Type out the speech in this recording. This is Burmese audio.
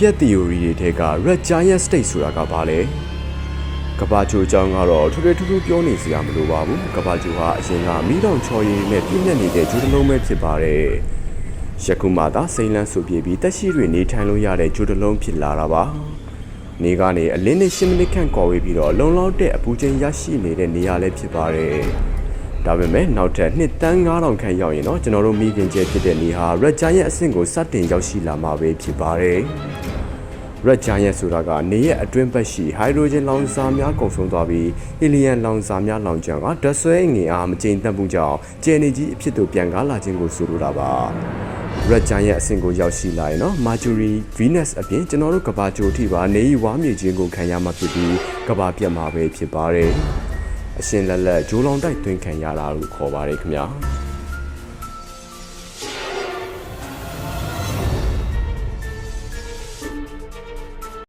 ပြက် theory တွေထဲက red giant state ဆိုတာကဘာလဲကဘာချိုအကြောင်းကတော့ထွေထွေထူးထူးပြောနေစရာမလိုပါဘူးကဘာချိုဟာအရင်ကမီးတောင်ချော်ရည်နဲ့ပြည့်ညက်နေတဲ့ဂျိုးတစ်လုံးပဲဖြစ်ပါတယ်ယခုမှသာစိမ့်လန်းဆိုပြေပြီးတက်ရှိတွေနေထိုင်လို့ရတဲ့ဂျိုးတစ်လုံးဖြစ်လာတာပါနေကနေအလင်းနဲ့10မိနစ်ခန့်ကော်ဝေးပြီးတော့လုံလောက်တဲ့အပူချိန်ရရှိနေတဲ့နေရာလည်းဖြစ်ပါတယ် ဒါပေမဲ့နောက်ထပ်နှစ်တန်း9000ခန့်ရောက်ရင်တော့ကျွန်တော်တို့မိခင်ကျဲဖြစ်တဲ့နေဟာ red giant အဆင့်ကိုစတင်ရောက်ရှိလာမှာပဲဖြစ်ပါတယ် red giant ဆိုတာကနေရဲ့အတွင်းဘက်ရှိဟိုက်ဒရိုဂျင်လောင်စာများကုန်ဆုံးသွားပြီးဟီလီယမ်လောင်စာများလောင်ကျွမ်းကဓာတ်ဆွဲငင်အားမကျိန်သက်မှုကြောင့်ကျယ်နေကြီးအဖြစ်သို့ပြန်ကားလာခြင်းကိုဆိုလိုတာပါ red giant အဆင့်ကိုရောက်ရှိလာရင်တော့ mercury venus အပြင်ကျွန်တော်တို့ကဘာကြိုထိပါနေရီဝါမြေခြင်းကိုခံရမှာဖြစ်ပြီးကဘာပြတ်မှာပဲဖြစ်ပါတယ် အရှင်လက်လက်ဂျိုးလောင်တိုက်သွင်းခံရတာလို့ခေါ်ပါတယ်ခင်ဗျာ